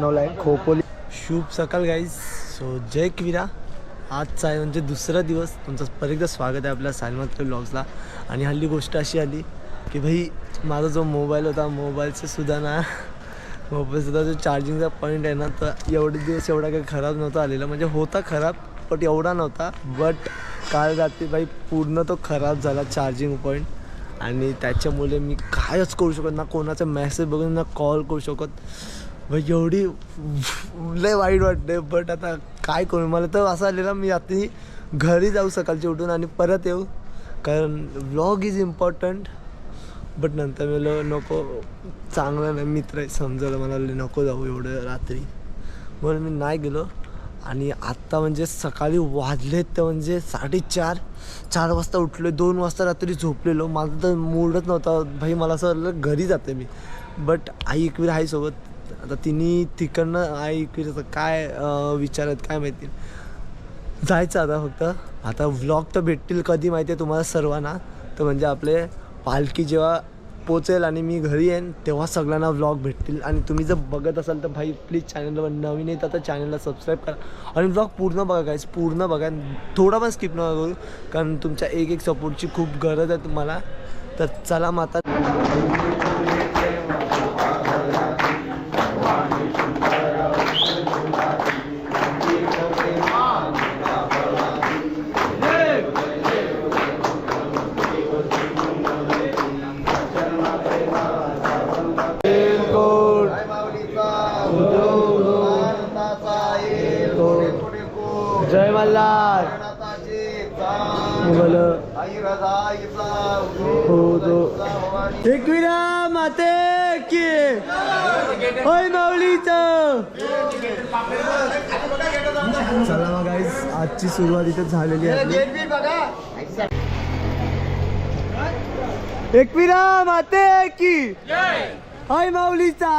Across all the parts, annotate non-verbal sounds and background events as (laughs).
खोपोली. शुभ सकाळ guys so जय किरा आजचा आहे म्हणजे दुसरा दिवस. तुमचं परत एकदा स्वागत आहे आपल्या सालमत ब्लॉग्सला आणि हल्ली गोष्ट अशी आली की भाई माझा जो मोबाईल होता मोबाईलचं सुद्धा ना मोबाईलसुद्धा जो चार्जिंगचा पॉईंट आहे ना तर एवढे दिवस एवढा काही खराब नव्हता आलेला. म्हणजे होता खराब बट एवढा नव्हता. बट काल रात्री भाई पूर्ण तो खराब झाला चार्जिंग पॉईंट आणि त्याच्यामुळे मी कायच करू शकत ना कोणाचा मेसेज बघून ना कॉल करू शकत. भाई एवढी लय वाईट वाटते बट आता काय करू? मला तर असं आलेलं मी आता घरी जाऊ सकाळची उठून आणि परत येऊ. कारण व्लॉग इज इम्पॉर्टंट बट नंतर मी नको चांगलं नाही मित्र आहे समजलं मला नको जाऊ एवढं रात्री. म्हणून मी नाही गेलो. आणि आत्ता म्हणजे सकाळी वाजलेत तर म्हणजे साडेचार चार वाजता उठलो दोन वाजता रात्री झोपलेलो. माझा तर मूडच नव्हता. भाई मला असं वाटलं घरी जाते मी. बट आई एकवीर आहे सोबत आता तिने तिकडनं आई इकडे काय विचारत काय माहिती? जायचं आता फक्त. आता व्लॉग तर भेटतील कधी माहिती आहे तुम्हाला सर्वांना? तर म्हणजे आपले पालखी जेव्हा पोचेल आणि मी घरी येईन तेव्हा सगळ्यांना व्लॉग भेटतील. आणि तुम्ही जर बघत असाल तर भाई प्लीज चॅनलवर नवीन येतात तर चॅनलला सबस्क्राईब करा. आणि व्लॉग पूर्ण बघा काय पूर्ण बघा. थोडा पण स्किप नका करू. कारण तुमच्या एक एक सपोर्टची खूप गरज आहे तुम्हाला. तर चला मग मल्हार मुलं हो दो एकविरा माते की। होय माऊलीचं। चला मग गाईस आजची सुरुवात इथे झालेली आहे. एकविरा माते की। होय माऊलीचा।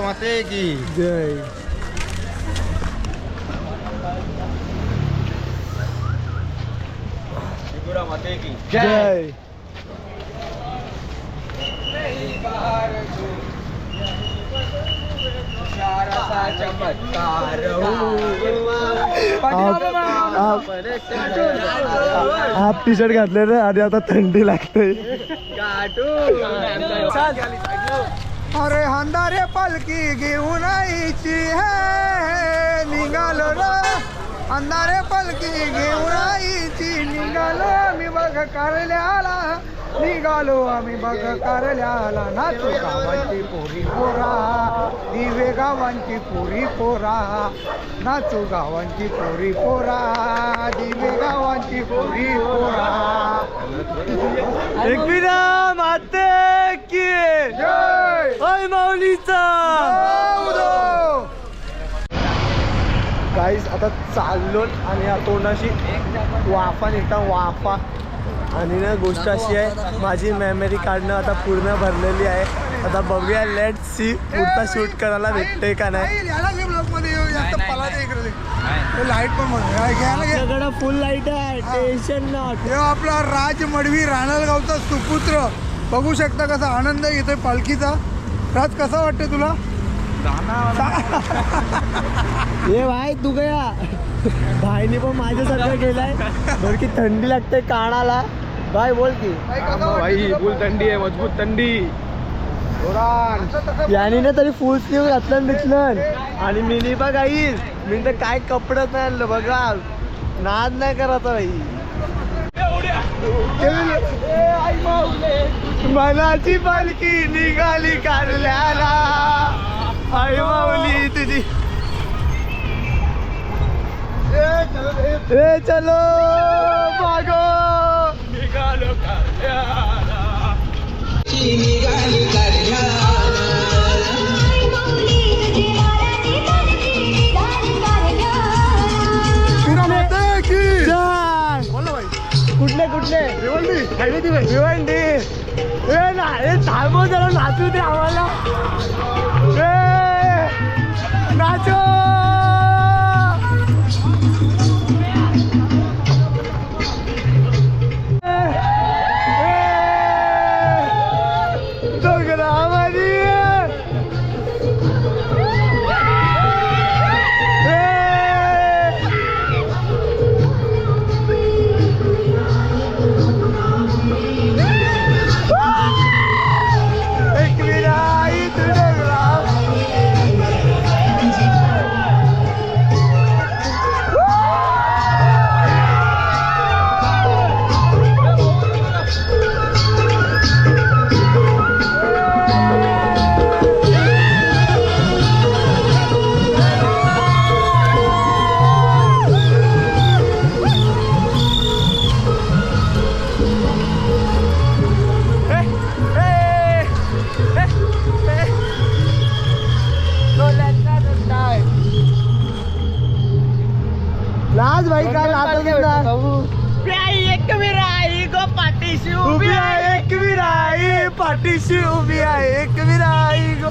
माते की। जय. की जय। हाफ टी शर्ट घातले रे आणि आता थंडी लागते. अरे अंधारे पालखी घेऊन आईची है निघालो रो. अंधारे पालखी घेऊन आईची निघालो आम्ही बघ कारल्याला निघालो आम्ही बघ कारल्याला नाचू गावांची पोरी पोरा दिवे गावांची पोरी पोरा. नाचू गावांची पोरी पोरा दिवे गावांची पोरी पोरा. एकविरा माते की जय! माऊलीचा. गाईज आता चाललो आणि या तोंडाशी. वाफा निघता वाफा. आणि ना गोष्ट अशी आहे माझी मेमरी काढणं आता पूर्ण भरलेली आहे. आता बघूया लेट सी पुढचा शूट करायला भेटते का नाही. लाइट पण म्हणून घ्यायला फुल लाइट आहे टेन्शन नॉट हे आपला राज मडवी राणलगावचा सुपुत्र. बघू शकता कसा आनंद येतोय पालखीचा. राज कसा वाटतोय तुला? (laughs) ये भाई तू गया. भाईने पण माझ्यासारखं केलाय. बरं की थंडी लागते कानाला. बाय बोल की. भाई फुल थंडी आहे मजबूत थंडी. याने ना तरी फुल स्लीव घातलं दिसलं आणि मिनी बघ आई मी तर काय कपडे नाही आणलं बघा नाद नाही करायचा भाई मनाची पालखी निघाली कारल्याला आई माऊली तुझी. ए चलो मागो. जय. कुठले कुठले? भिवंडी ए ना ए थांबव जरा नाचू दे आम्हाला. प्याई एक गो पाठीशी उभी आहे एक विराई पाठीशी उभी आहे एक विराई गो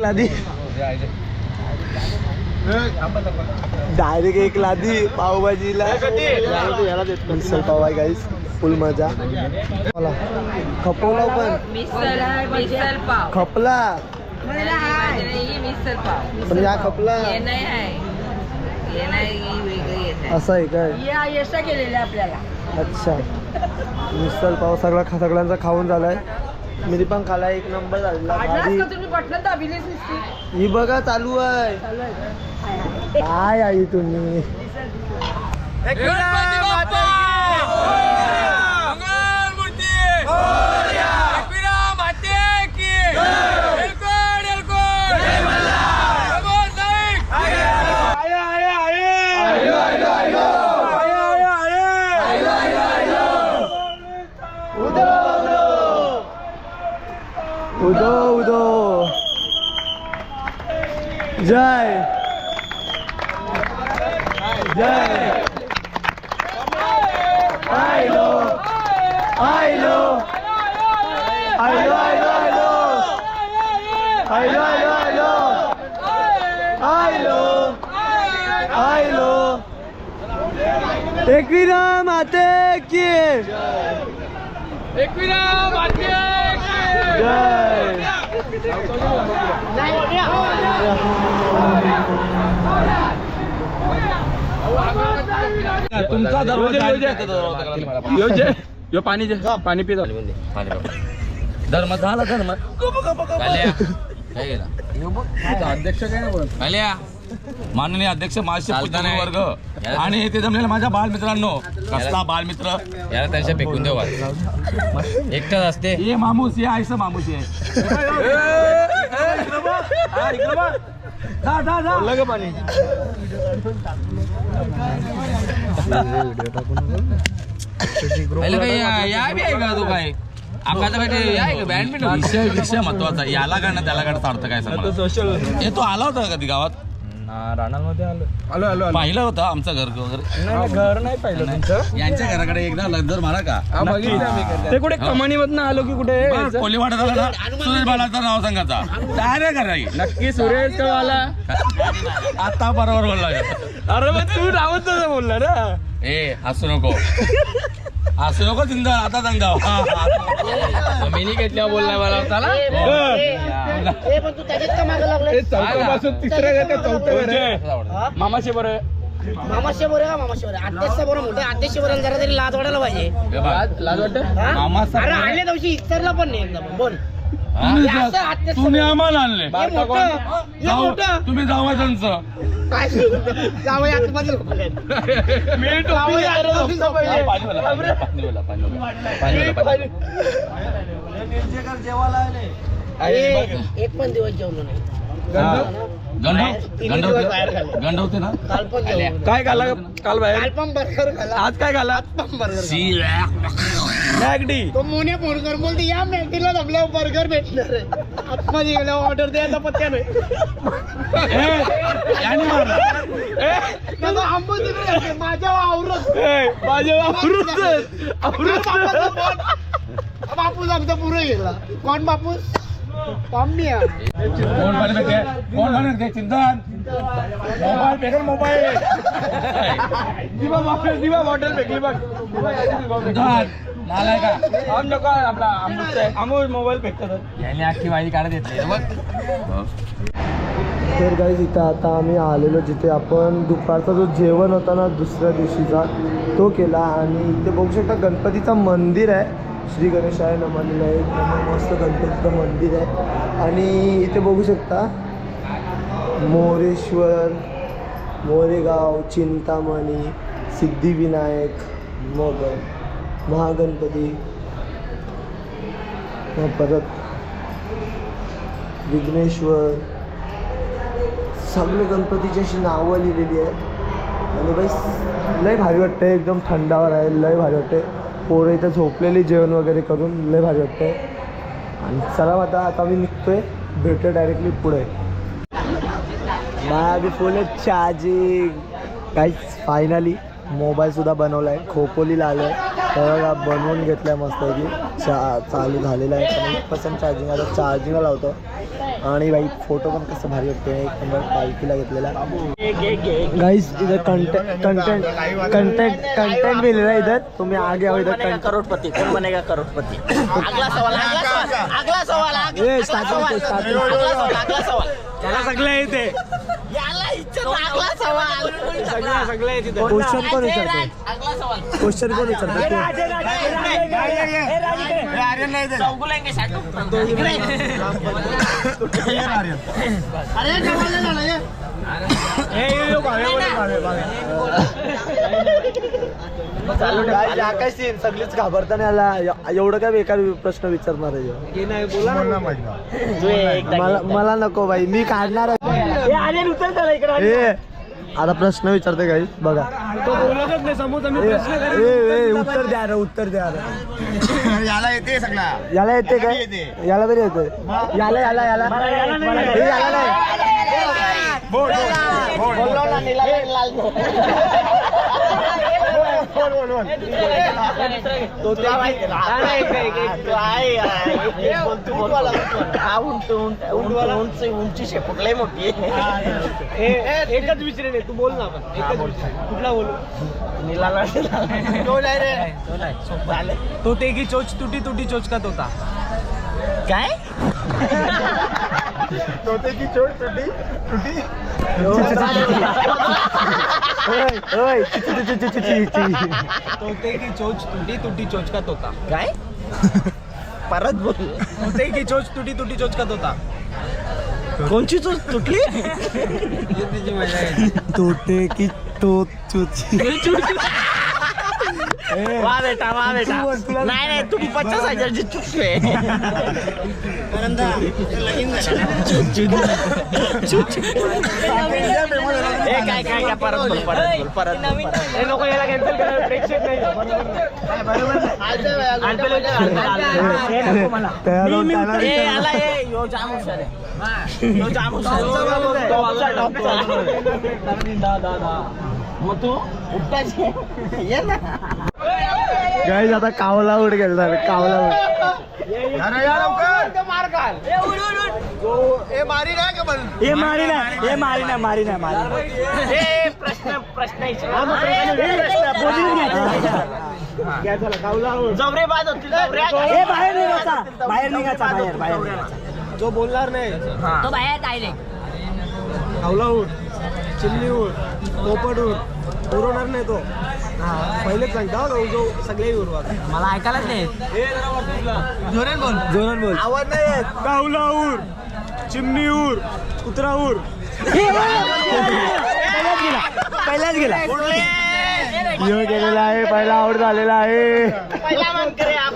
लादी. डायरेक्ट एक लादी पावभाजीला. मिसल पाव आहे गाईस फुल मजा. मला खपवला पण खपला. पण या खपला. असं आहे काय? आपल्याला. अच्छा. मिसल पाव सगळा सगळ्यांचा खाऊन झालाय. मी पण खाला एक नंबर झालेला भारी तुम्ही? पटलं दाबिलीच नुसती. ही बघा चालू आहे. काय आई तुम्ही? एकविरा माते की जय। तुमचा दरवाजा यो पाणी दे. पाणी पितो. धर्म झाला धर्म. अध्यक्ष काय ना आल्या माननीय अध्यक्ष महाराष्ट्र पूजन वर्ग आणि इथे जमलेल्या माझ्या बालमित्रांनो. कसला बालमित्र? याला त्यांच्या फेकून देऊ एकटाच असते. ये मामूस ये आयस मामूस ये हा. जा, जा, जा. काही या- या बी आहे का तू काय? आहे का? बॅडमिंटन? विषय विषय महत्त्वाचा. याला काढणं त्याला काढता अर्थ काय सांग सोशल हे तू आला होता कधी गावात? राणामध्ये आलो. आलो आलो आलो. पाहिलं होतं आमचं घर वगैरे? नाही नाही, घर नाही पाहिलं तुमचं. यांच्या घराकडे एकदा लग्न मारा का? हा, बघितलं आम्ही. ते कुठे कमानी मधनं आलो की कुठे? कोलीवाडा झाला ना सुरेश बालाचं नाव सांगायचा. डायरेक्ट नक्की सुरेश का वाला आता बरोबर बोलला. अरे मग तू तसं बोलला ना? ए हसू नको. हसू नको चिंता आता दंगा हा, हा. मिनी घेतल्यावर बोललाय मला त्याला ए, चौथ्यापासून तिसऱ्या? मामाचे बरं. मामाशे बोरे का मामाशे बोरे? अध्यक्ष बोरे मोठे अध्यक्ष बोरे जरा तरी लाज वाटायला पाहिजे. बघ. लाज वाटत? अरे आले दिवशी इतरला पण नाही एकदम. बोल. हा? हे असं अध्यक्ष तुम्ही आम्हाला आणले हे मोठं हे जाऊ मोठं तुम्ही जावा त्यांचं काय जावई आतमध्ये झोपले. जावई आतमध्ये झोपले. पाणीवाला, पाणीवाला, पाणीवाला, पाणीवाला, पाणीवाला, पाणीवाला. ए, एक पण दिवस जेवलो नाही गंडव तीन गंडव दिवस बाहेर खाल्ले. गंडवते ना काल पण जेवलो नाही. काय खाला काल बाहेर काल पण बर्गर खाल्ला आज काय खाला आज पण खाल्ला. मॅगडी. तो मोने फोन कर बोलते या मॅगडीला जमल्यावर बर्गर भेटणार आहे. आतमध्ये गेल्यावर ऑर्डर द्यायचा पत्त्या नाही. त्याचा आंबो तिकडे. माझ्या आवरत माझ्या बापूस आमचा पुरे गेला. कोण बापूस कोण? कोण? चिंतन. मोबाईल फेकल मोबाईल. (laughs) दिवा बॉटल दिवा बॉटल फेकली बघ. चिंतन नालाय का? आम नको आपला अमृत अमोल मोबाईल फेकतात. याने अख्खी माझी काढत घेतली बघ. तर गाईज इथं आता आम्ही आलेलो जिथे आपण दुपारचा जो जेवण होता ना दुसऱ्या दिवशीचा तो केला. आणि इथे बघू शकता गणपतीचं मंदिर आहे. श्री गणेशाय नमनला आहे. एकदम मस्त गणपतीचं मंदिर आहे. आणि इथे बघू शकता मोरेश्वर मोरेगाव चिंतामणी सिद्धिविनायक मग महागणपती. परत विघ्नेश्वर. सगळे गणपतीची अशी नावं लिहिलेली आहेत. आणि बस लय भारी वाटतं एकदम थंडावर आहे. लय भारी वाटते पोरं इथं झोपलेली जेवण वगैरे करून लय भारी वाटतंय. आणि चला आता आता मी निघतोय. भेटतो डायरेक्टली पुढे. माझी फोन फुल चार्जिंग काहीच फायनली मोबाईलसुद्धा बनवला आहे खोपोलीला आलो आहे तर बनवून घेतलं आहे मस्तपैकी. चा चालू झालेला आहे. पण पर्सेंट चार्जिंग आता चार्जिंगला लावतो. आणि बाई फोटो पण कसं भारी वाटते एक नंबर पालखीला घेतलेला. गाईस इधर कंटेंट कंटेंट कंटेंट कंटेंट मिलेला है इधर तुम्ही आगे इधर कंटेंट करोडपती. कोण बनेगा करोडपती? अगला सवाल अगला सवाल. अगला अगला त्याला सगळं येते क्वेश्चन कोण विचारते क्वेश्चन कोण विचारते हे. आकाश सीन सगळीच घाबरताना आला एवढं काय बेकार प्रश्न विचारणार आहे ह्यो? मला मला नको बाई मी काढणार आहे. ए आता प्रश्न विचारते काही बघा. तो बोलतच नाही समोर मी ए, प्रश्न ए, ए, उत्तर द्या रे उत्तर द्या. रे (laughs) याला येते सगळा. याला येते काय? याला तरी येते. याला याला याला. ए, याला नाही बोल, बोल. उंच उंची शेपूट लय मोठी. एकच विचारे तू बोल ना आपण. एकच विचारे कुठला बोलू? नीलाला तो नाही रे. तो नाही सोपं झालं. तो ते की चोच तुटी तुटी चोचकात होता. काय? (laughs) ओय, ओय, ची, ची, ची, ची, ची, ची, ची. तो ते की चोच तुटी तुटी चोचकात होता. काय? परत बोल. तो ते की चोच तुटी तुटी चोचकात होता. कोणची चूक तुटली? तोटे की तो चुची. (laughs) वा बेटा वा बेटा. नाही नाही तुम्ही (laughs) पचास हजारची चुकतोय ए काय काय काय परत बोल परत बोल परत बोल, परत हे नको याला कॅन्सल करा प्रेक्षक नाही. तयार होऊन त्याला ए विचार. आला ए यो जाम हुशार आहे. (laughs) यो जाम हुशार आहे. टॉपचा टॉपचा. मग तू उपटायचे? ये ना. गाईज आता कावला उड गेला कावला उड. ए मारी ना मारी ना मारी ना ए प्रश्न प्रश्न बाद होतील बाहेर निघायचा. बाहेर निघायचा बाहेर बाहेर जो बोलणार नाही. तो बाहेर डायरेक्ट. खावला उठ चिमणी उठ पोपट उठ उरवणार नाही तो पहिलेच सांगता हो, जो सगळे उरवा मला ऐकायलाच नाही जोरात बोल जोरात बोल आवाज नाही येत कावला उर चिमणी उर कुत्रा उर पहिलाच गेला यो गेलेला आहे पहिला आउट झालेला आहे पहिला मान करे आप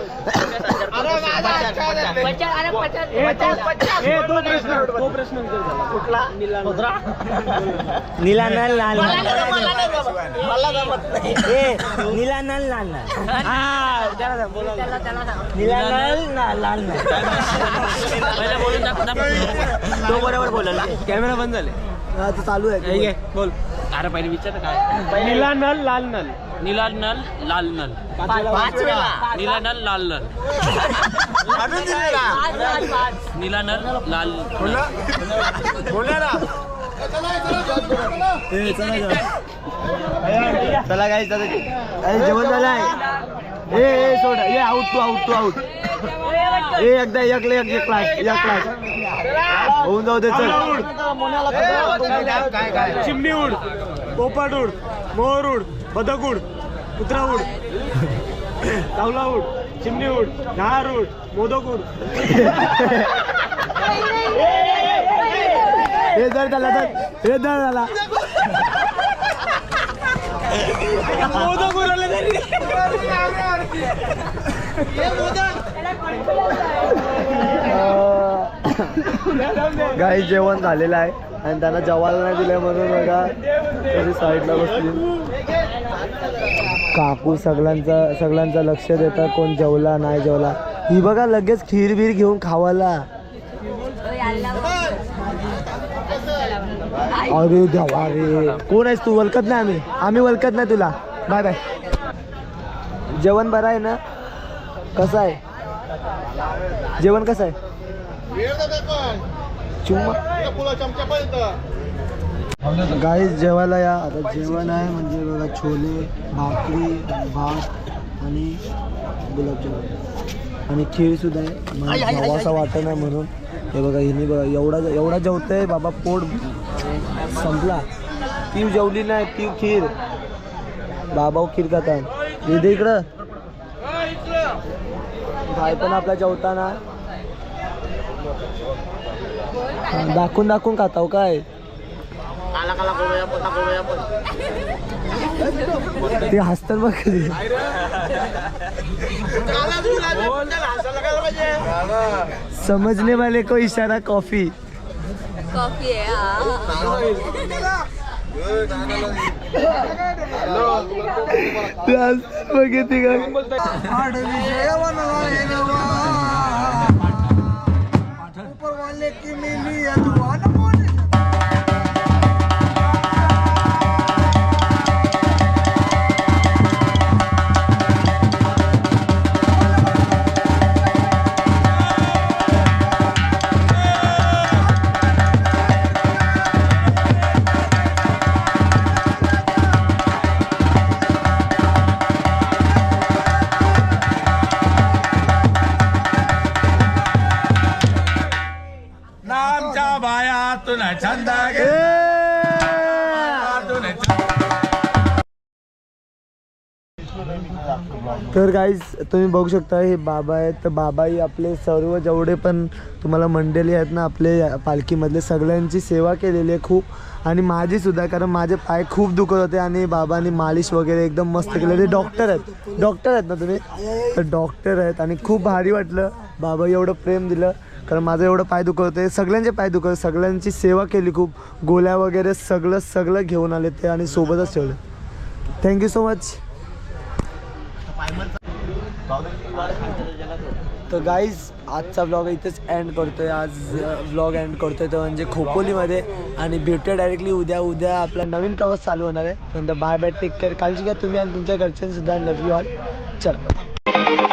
नीला नल लाल. मला जमत नाही नीला नल लाल नीला. नल लाल नल तो बरोबर बोलला कॅमेरा बंद झाले. हा तो चालू आहे. बोल. अरे पहिले विचार काय. नीला नल लाल नल. नीला नल लाल नल. पाच वेळा नीला नल लाल नल. अजून दिलेला. नीला नल लाल चला काय अरे जेवण झालंय. ए ए सोड. ए आउट तू आउट तू आउट ए एकदा एक एक एक क्लास एक क्लास होऊन जाऊ दे चल. चिमणी उड पोपट उड मोर उड बदक उड. कुत्रा उड. कावला उड चिमणी उड घार उड मोदक उड. हे जर झाला तर हे जर झाला. मोदक गाई जेवण झालेलं आहे आणि त्यांना जेवायला नाही दिलं म्हणून बघा. साईडला बसली. काकू सगळ्यांचा सगळ्यांचं लक्ष देतात कोण जेवला नाही जेवला. ही बघा लगेच खीर बीर घेऊन खावायला. अरे देवा रे. कोण आहेस तू? ओळखत नाही आम्ही. आम्ही ओळखत नाही तुला. बाय बाय जेवण बरं आहे ना? कसं आहे? जेवण कसं आहे? चुम्मा. गाई जेवायला या. आता जेवण आहे म्हणजे बघा छोले भाकरी भात आणि गुलाबजामुन. आणि खीर सुद्धा आहे. मला जेवासा वाटत नाही म्हणून. हे बघा हिने बघा एवढा एवढा जेवतंय बाबा पोट संपला. ती जेवली नाही ती खीर. बाबा खीर खातात. इथे इकडं. भाई पण आपला जेवताना. दाखवून दाखवून खाताव काय काला काला करूया पता करूया पण ते हसतात बघ. कधी समजने वाले को इशारा कॉफी. कॉफी आहे बघितली का? छंद तर गाईज तुम्ही बघू शकता हे बाबा आहेत. तर बाबाही आपले सर्व जेवढे पण तुम्हाला मंडळी आहेत ना आपले या पालखीमधले सगळ्यांची सेवा केलेली आहे खूप. आणि माझी सुद्धा कारण माझे पाय खूप दुखत होते आणि बाबांनी मालिश वगैरे एकदम मस्त केलं ते डॉक्टर आहेत. डॉक्टर आहेत ना तुम्ही? तर डॉक्टर आहेत आणि खूप भारी वाटलं. बाबा एवढं प्रेम दिलं. कारण माझं एवढं पाय दुखत होते सगळ्यांचे पाय दुखत सगळ्यांची सेवा केली खूप. गोळ्या वगैरे सगळं सगळं घेऊन आले ते आणि सोबतच ठेवलं. थँक्यू सो मच तर गाईज आजचा ब्लॉग इथेच एंड करतोय. आज ब्लॉग एंड करतोय तर म्हणजे खोपोलीमध्ये. आणि भेटूया डायरेक्टली उद्या. उद्या आपला नवीन प्रवास चालू होणार आहे. नंतर बाय बाय टेक केअर काळजी घ्या तुम्ही आणि तुमच्या घरच्यांसुद्धा लव यू ऑल चला.